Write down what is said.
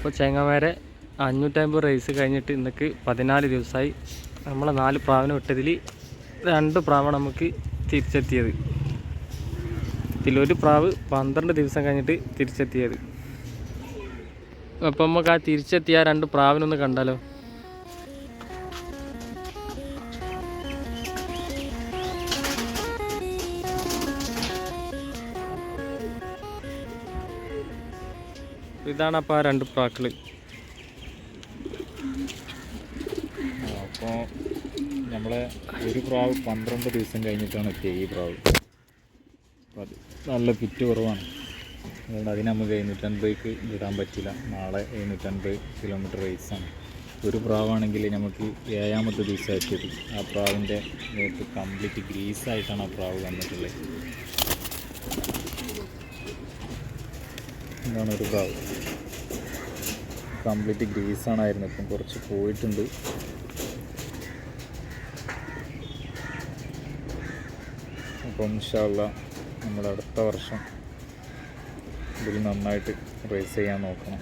അപ്പോൾ ചേങ്ങമാരെ അഞ്ഞൂറ്റമ്പത് റേസ് കഴിഞ്ഞിട്ട് ഇന്നക്ക് പതിനാല് ദിവസമായി. നമ്മളെ നാല് പ്രാവിനെ വിട്ടതിൽ രണ്ട് പ്രാവാണ് നമുക്ക് തിരിച്ചെത്തിയത്. ഇതിലൊരു പ്രാവ് പന്ത്രണ്ട് ദിവസം കഴിഞ്ഞിട്ട് തിരിച്ചെത്തിയത്. അപ്പം നമുക്ക് ആ തിരിച്ചെത്തിയ രണ്ട് പ്രാവിനൊന്ന് കണ്ടാലോ? ഇതാണ് അപ്പോൾ ആ രണ്ട് പ്രാക്കൾ. അപ്പോൾ നമ്മളെ ഒരു പ്രാവ് പന്ത്രണ്ട് ദിവസം കഴിഞ്ഞിട്ടാണ് എത്തിയത് ഈ പ്രാവ്. നല്ല പിറ്റ് കുറവാണ്. അതുകൊണ്ട് അതിന് നമുക്ക് എഴുന്നൂറ്റൻപതിക്ക് വിടാൻ പറ്റില്ല. നാളെ എഴുന്നൂറ്റൻപത് കിലോമീറ്റർ റേസാണ് ഒരു പ്രാവാണെങ്കിൽ നമുക്ക് ഏഴാമത്തെ ദിവസം എത്തിയത്. ആ പ്രാവിന്റെ കംപ്ലീറ്റ് ഗ്രീസായിട്ടാണ് ആ പ്രാവ് വന്നിട്ടുള്ളത്. ഇതാണ് ഒരു പ്രാവ് കംപ്ലീറ്റ് ഗ്രീസാണായിരുന്നു. ഇപ്പം കുറച്ച് പോയിട്ടുണ്ട്. അപ്പം ഇൻഷാല്ല നമ്മൾ അടുത്ത വർഷം ഇതിൽ നന്നായിട്ട് റേസ് ചെയ്യാൻ നോക്കണം.